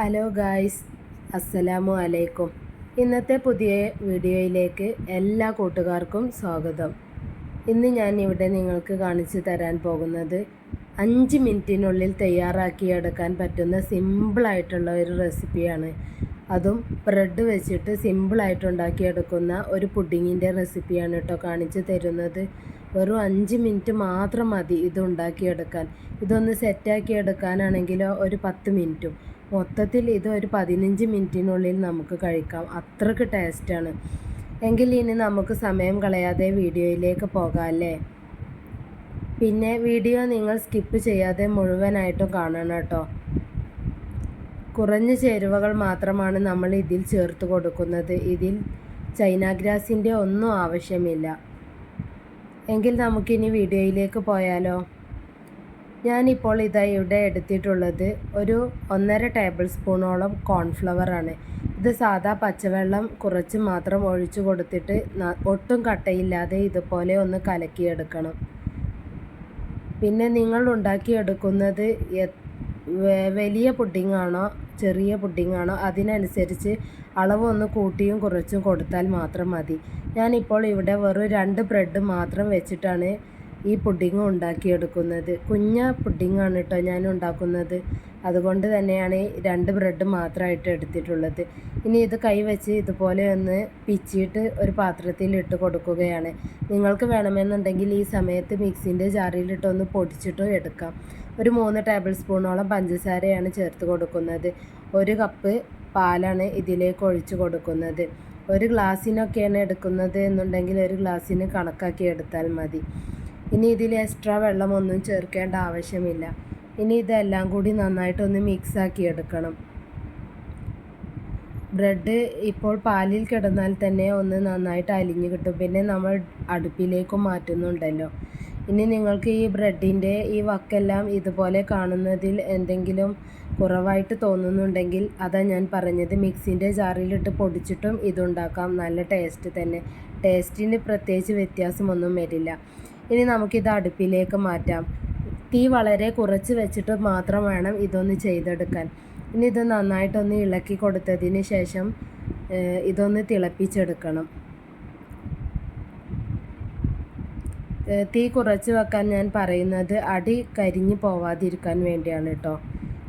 Hello guys അസ്സലാമു അലൈക്കും. ഇന്നത്തെ പുതിയ വീഡിയോയിലേക്ക് എല്ലാ കൂട്ടുകാർക്കും സ്വാഗതം. ഇന്ന് ഞാൻ ഇവിടെ നിങ്ങൾക്ക് കാണിച്ചു തരാൻ പോകുന്നത് അഞ്ച് മിനിറ്റിനുള്ളിൽ തയ്യാറാക്കിയെടുക്കാൻ പറ്റുന്ന സിമ്പിളായിട്ടുള്ള ഒരു റെസിപ്പിയാണ്. അതും ബ്രെഡ് വെച്ചിട്ട് സിമ്പിളായിട്ട് ഉണ്ടാക്കിയെടുക്കുന്ന ഒരു പുഡിങ്ങിന്റെ റെസിപ്പിയാണ് കേട്ടോ കാണിച്ചു തരുന്നത്. വെറും അഞ്ച് മിനിറ്റ് മാത്രം മതി ഇത് ഉണ്ടാക്കിയെടുക്കാൻ. ഇതൊന്ന് സെറ്റാക്കിയെടുക്കാനാണെങ്കിലോ ഒരു പത്ത് മിനിറ്റും. മൊത്തത്തിൽ ഇത് ഒരു പതിനഞ്ച് മിനിറ്റിനുള്ളിൽ നമുക്ക് കഴിക്കാം. അത്രയ്ക്ക് ടേസ്റ്റാണ് എങ്കിൽ ഇനി നമുക്ക് സമയം കളയാതെ വീഡിയോയിലേക്ക് പോകാം അല്ലേ? പിന്നെ വീഡിയോ നിങ്ങൾ സ്കിപ്പ് ചെയ്യാതെ മുഴുവനായിട്ടും കാണണം കേട്ടോ. കുറഞ്ഞ ചേരുവകൾ മാത്രമാണ് നമ്മൾ ഇതിൽ ചേർത്ത് കൊടുക്കുന്നത്. ഇതിൽ ചൈന ഗ്രാസിന്റെ ഒന്നും ആവശ്യമില്ല. എങ്കിൽ നമുക്കിനി വീഡിയോയിലേക്ക് പോയാലോ? ഞാനിപ്പോൾ ഇതാ ഇവിടെ എടുത്തിട്ടുള്ളത് ഒരു ഒന്നര ടേബിൾ സ്പൂണോളം കോൺഫ്ലവർ ആണ്. ഇത് സാധാ പച്ചവെള്ളം കുറച്ച് മാത്രം ഒഴിച്ചു കൊടുത്തിട്ട് ഒട്ടും കട്ടയില്ലാതെ ഇതുപോലെ ഒന്ന് കലക്കിയെടുക്കണം. പിന്നെ നിങ്ങൾ ഉണ്ടാക്കിയെടുക്കുന്നത് വലിയ പുഡിങ്ങാണോ ചെറിയ പുഡിങ്ങാണോ അതിനനുസരിച്ച് അളവ് ഒന്ന് കൂട്ടിയും കുറച്ചും കൊടുത്താൽ മാത്രം മതി. ഞാനിപ്പോൾ ഇവിടെ വെറും രണ്ട് ബ്രെഡ് മാത്രം വെച്ചിട്ടാണ് ഈ പുഡിങ് ഉണ്ടാക്കിയെടുക്കുന്നത്. കുഞ്ഞ പുഡിങ്ങാണ് കേട്ടോ ഞാൻ ഉണ്ടാക്കുന്നത്. അതുകൊണ്ട് തന്നെയാണ് രണ്ട് ബ്രെഡ് മാത്രമായിട്ട് എടുത്തിട്ടുള്ളത്. ഇനി ഇത് കൈവച്ച് ഇതുപോലെ ഒന്ന് പിച്ചിട്ട് ഒരു പാത്രത്തിൽ ഇട്ട് കൊടുക്കുകയാണ്. നിങ്ങൾക്ക് വേണമെന്നുണ്ടെങ്കിൽ ഈ സമയത്ത് മിക്സിന്റെ ജാറിലിട്ട് ഒന്ന് പൊടിച്ചിട്ടും എടുക്കാം. ഒരു മൂന്ന് ടേബിൾ സ്പൂണോളം പഞ്ചസാരയാണ് ചേർത്ത് കൊടുക്കുന്നത്. ഒരു കപ്പ് പാലാണ് ഇതിലേക്ക് ഒഴിച്ച് കൊടുക്കുന്നത്. ഒരു ഗ്ലാസ്സിനൊക്കെയാണ് എടുക്കുന്നത് എന്നുണ്ടെങ്കിൽ ഒരു ഗ്ലാസ്സിന് കണക്കാക്കി എടുത്താൽ മതി. ഇനി ഇതിൽ എക്സ്ട്രാ വെള്ളമൊന്നും ചേർക്കേണ്ട ആവശ്യമില്ല. ഇനി ഇതെല്ലാം കൂടി നന്നായിട്ടൊന്ന് മിക്സാക്കി എടുക്കണം. ബ്രെഡ് ഇപ്പോൾ പാലിൽ കിടന്നാൽ തന്നെ ഒന്ന് നന്നായിട്ട് അലിഞ്ഞു കിട്ടും. പിന്നെ നമ്മൾ അടുപ്പിലേക്ക് മാറ്റുന്നുണ്ടല്ലോ. ഇനി നിങ്ങൾക്ക് ഈ ബ്രെഡിന്റെ ഈ വക്കെല്ലാം ഇതുപോലെ കാണുന്നതിൽ എന്തെങ്കിലും കുറവായിട്ട് തോന്നുന്നുണ്ടെങ്കിൽ അതാ ഞാൻ പറഞ്ഞത് മിക്സിന്റെ ജാറിലിട്ട് പൊടിച്ചിട്ടും ഇതുണ്ടാക്കാം. നല്ല ടേസ്റ്റ് തന്നെ. ടേസ്റ്റിന് പ്രത്യേകിച്ച് വ്യത്യാസമൊന്നും വരില്ല. ഇനി നമുക്കിത് അടുപ്പിലേക്ക് മാറ്റാം. തീ വളരെ കുറച്ച് വെച്ചിട്ട് മാത്രം വേണം ഇതൊന്ന് ചെയ്തെടുക്കാൻ. ഇനി ഇത് നന്നായിട്ടൊന്ന് ഇളക്കി കൊടുത്തതിന് ശേഷം ഇതൊന്ന് തിളപ്പിച്ചെടുക്കണം. തീ കുറച്ച് വെക്കാൻ ഞാൻ പറയുന്നത് അടി കരിഞ്ഞു പോവാതിരിക്കാൻ വേണ്ടിയാണ് കേട്ടോ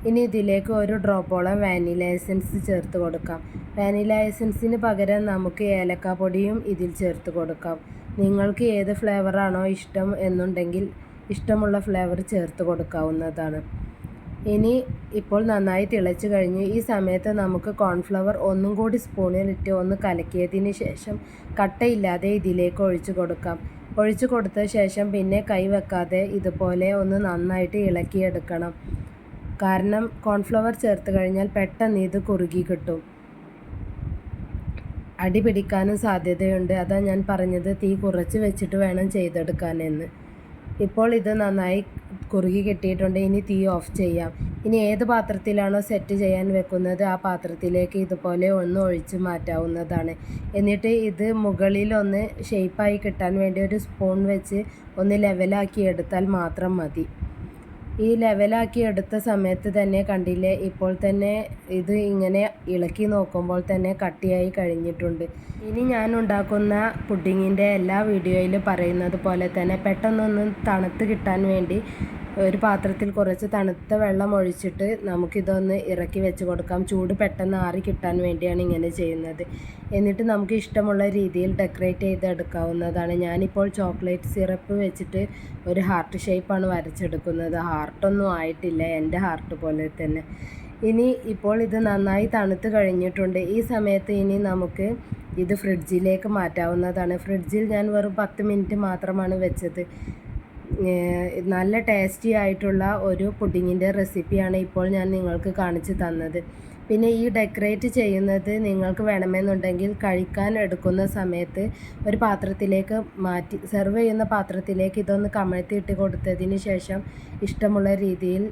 ഇനി ഇതിലേക്ക് ഒരു ഡ്രോപ്പോളം വാനില എസൻസ് ചേർത്ത് കൊടുക്കാം. വാനില എസൻസിന് പകരം നമുക്ക് ഏലക്കാപ്പൊടിയും ഇതിൽ ചേർത്ത് കൊടുക്കാം. നിങ്ങൾക്ക് ഏത് ഫ്ലേവറാണോ ഇഷ്ടം എന്നുണ്ടെങ്കിൽ ഇഷ്ടമുള്ള ഫ്ലേവർ ചേർത്ത് കൊടുക്കാവുന്നതാണ്. ഇനി ഇപ്പോൾ നന്നായി തിളച്ച് കഴിഞ്ഞ് ഈ സമയത്ത് നമുക്ക് കോൺഫ്ലവർ ഒന്നും കൂടി സ്പൂണിലിട്ട് ഒന്ന് കലക്കിയതിന് ശേഷം കട്ടയില്ലാതെ ഇതിലേക്ക് ഒഴിച്ചു കൊടുക്കാം. ഒഴിച്ചു കൊടുത്ത ശേഷം പിന്നെ കൈ വെക്കാതെ ഇതുപോലെ ഒന്ന് നന്നായിട്ട് ഇളക്കിയെടുക്കണം. കാരണം കോൺഫ്ലവർ ചേർത്ത് കഴിഞ്ഞാൽ പെട്ടെന്ന് ഇത് കുറുകി കിട്ടും. അടി പിടിക്കാനും സാധ്യതയുണ്ട്. അതാ ഞാൻ പറഞ്ഞത് തീ കുറച്ച് വെച്ചിട്ട് വേണം ചെയ്തെടുക്കാനെന്ന്. ഇപ്പോൾ ഇത് നന്നായി കുറുകി കിട്ടിയിട്ടുണ്ട്. ഇനി തീ ഓഫ് ചെയ്യാം. ഇനി ഏത് പാത്രത്തിലാണോ സെറ്റ് ചെയ്യാൻ വെക്കുന്നത് ആ പാത്രത്തിലേക്ക് ഇതുപോലെ ഒന്ന് ഒഴിച്ച് മാറ്റാവുന്നതാണ്. എന്നിട്ട് ഇത് മുകളിലൊന്ന് ഷേപ്പായി കിട്ടാൻ വേണ്ടി ഒരു സ്പൂൺ വെച്ച് ഒന്ന് ലെവലാക്കി എടുത്താൽ മാത്രം മതി. ഈ ലെവലാക്കി എടുത്ത സമയത്ത് തന്നെ കണ്ടില്ലേ? ഇപ്പോൾ തന്നെ ഇത് ഇങ്ങനെ ഇളക്കി നോക്കുമ്പോൾ തന്നെ കട്ടിയായി കഴിഞ്ഞിട്ടുണ്ട്. ഇനി ഞാൻ ഉണ്ടാക്കുന്ന പുഡിങ്ങിന്റെ എല്ലാ വീഡിയോയിലും പറയുന്നത് പോലെ തന്നെ പെട്ടെന്നൊന്ന് തണുത്ത് കിട്ടാൻ വേണ്ടി ഒരു പാത്രത്തിൽ കുറച്ച് തണുത്ത വെള്ളം ഒഴിച്ചിട്ട് നമുക്കിതൊന്ന് ഇറക്കി വെച്ച് കൊടുക്കാം. ചൂട് പെട്ടെന്ന് ആറി കിട്ടാൻ വേണ്ടിയാണ് ഇങ്ങനെ ചെയ്യുന്നത്. എന്നിട്ട് നമുക്ക് ഇഷ്ടമുള്ള രീതിയിൽ ഡെക്കറേറ്റ് ചെയ്തെടുക്കാവുന്നതാണ്. ഞാനിപ്പോൾ ചോക്ലേറ്റ് സിറപ്പ് വെച്ചിട്ട് ഒരു ഹാർട്ട് ഷേപ്പാണ് വരച്ചെടുക്കുന്നത്. ഹാർട്ടൊന്നും ആയിട്ടില്ല എന്റെ ഹാർട്ട് പോലെ തന്നെ. ഇനി ഇപ്പോൾ ഇത് നന്നായി തണുത്ത് കഴിഞ്ഞിട്ടുണ്ട്. ഈ സമയത്ത് ഇനി നമുക്ക് ഇത് ഫ്രിഡ്ജിലേക്ക് മാറ്റാവുന്നതാണ്. ഫ്രിഡ്ജിൽ ഞാൻ വെറും പത്ത് മിനിറ്റ് മാത്രമാണ് വെച്ചത്. നല്ല ടേസ്റ്റി ആയിട്ടുള്ള ഒരു പുഡിങ്ങിന്റെ റെസിപ്പിയാണ് ഇപ്പോൾ ഞാൻ നിങ്ങൾക്ക് കാണിച്ചു തന്നത്. പിന്നെ ഈ ഡെക്കറേറ്റ് ചെയ്യുന്നത് നിങ്ങൾക്ക് വേണമെന്നുണ്ടെങ്കിൽ കഴിക്കാൻ എടുക്കുന്ന സമയത്ത് ഒരു പാത്രത്തിലേക്ക് മാറ്റി സെർവ് ചെയ്യുന്ന പാത്രത്തിലേക്ക് ഇതൊന്ന് കമഴ്ത്തി ഇട്ട് കൊടുത്തതിന് ശേഷം ഇഷ്ടമുള്ള രീതിയിൽ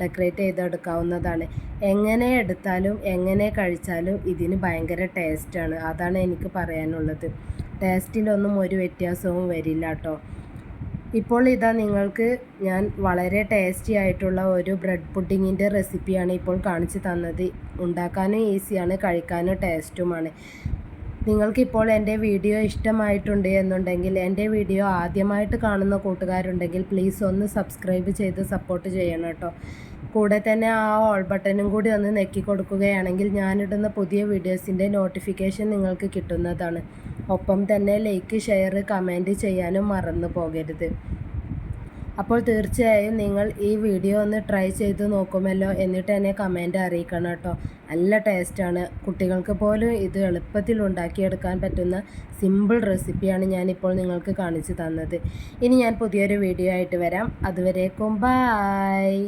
ഡെക്കറേറ്റ് ചെയ്തെടുക്കാവുന്നതാണ്. എങ്ങനെ എടുത്താലും എങ്ങനെ കഴിച്ചാലും ഇതിന് ഭയങ്കര ടേസ്റ്റാണ് അതാണ് എനിക്ക് പറയാനുള്ളത്. ടേസ്റ്റിലൊന്നും ഒരു വ്യത്യാസവും വരില്ല കേട്ടോ ഇപ്പോൾ ഇതാ നിങ്ങൾക്ക് ഞാൻ വളരെ ടേസ്റ്റി ആയിട്ടുള്ള ഒരു ബ്രെഡ് പുഡിങ്ങിന്റെ റെസിപ്പിയാണ് ഇപ്പോൾ കാണിച്ചു തന്നത്. ഉണ്ടാക്കാനും ഈസിയാണ് കഴിക്കാനും ടേസ്റ്റുമാണ് നിങ്ങൾക്കിപ്പോൾ എന്റെ വീഡിയോ ഇഷ്ടമായിട്ടുണ്ട് എന്നുണ്ടെങ്കിൽ എന്റെ വീഡിയോ ആദ്യമായിട്ട് കാണുന്ന കൂട്ടുകാരുണ്ടെങ്കിൽ പ്ലീസ് ഒന്ന് സബ്സ്ക്രൈബ് ചെയ്ത് സപ്പോർട്ട് ചെയ്യണം കേട്ടോ. കൂടെ തന്നെ ആ ഓൾ ബട്ടനും കൂടി ഒന്ന് നെക്കി കൊടുക്കുകയാണെങ്കിൽ ഞാനിടുന്ന പുതിയ വീഡിയോസിന്റെ നോട്ടിഫിക്കേഷൻ നിങ്ങൾക്ക് കിട്ടുന്നതാണ്. ഒപ്പം തന്നെ ലൈക്ക് ഷെയർ കമന്റ് ചെയ്യാനും മറന്നു പോകരുത്. അപ്പോൾ തീർച്ചയായും നിങ്ങൾ ഈ വീഡിയോ ഒന്ന് ട്രൈ ചെയ്ത് നോക്കുമല്ലോ എന്നിട്ട് എന്നെ കമന്റ് അറിയിക്കണം കേട്ടോ. നല്ല ടേസ്റ്റാണ് കുട്ടികൾക്ക് പോലും ഇത് എളുപ്പത്തിൽ ഉണ്ടാക്കിയെടുക്കാൻ പറ്റുന്ന സിമ്പിൾ റെസിപ്പിയാണ് ഞാനിപ്പോൾ നിങ്ങൾക്ക് കാണിച്ചു തന്നത്. ഇനി ഞാൻ പുതിയൊരു വീഡിയോ ആയിട്ട് വരാം. അതുവരേക്കും ബായ്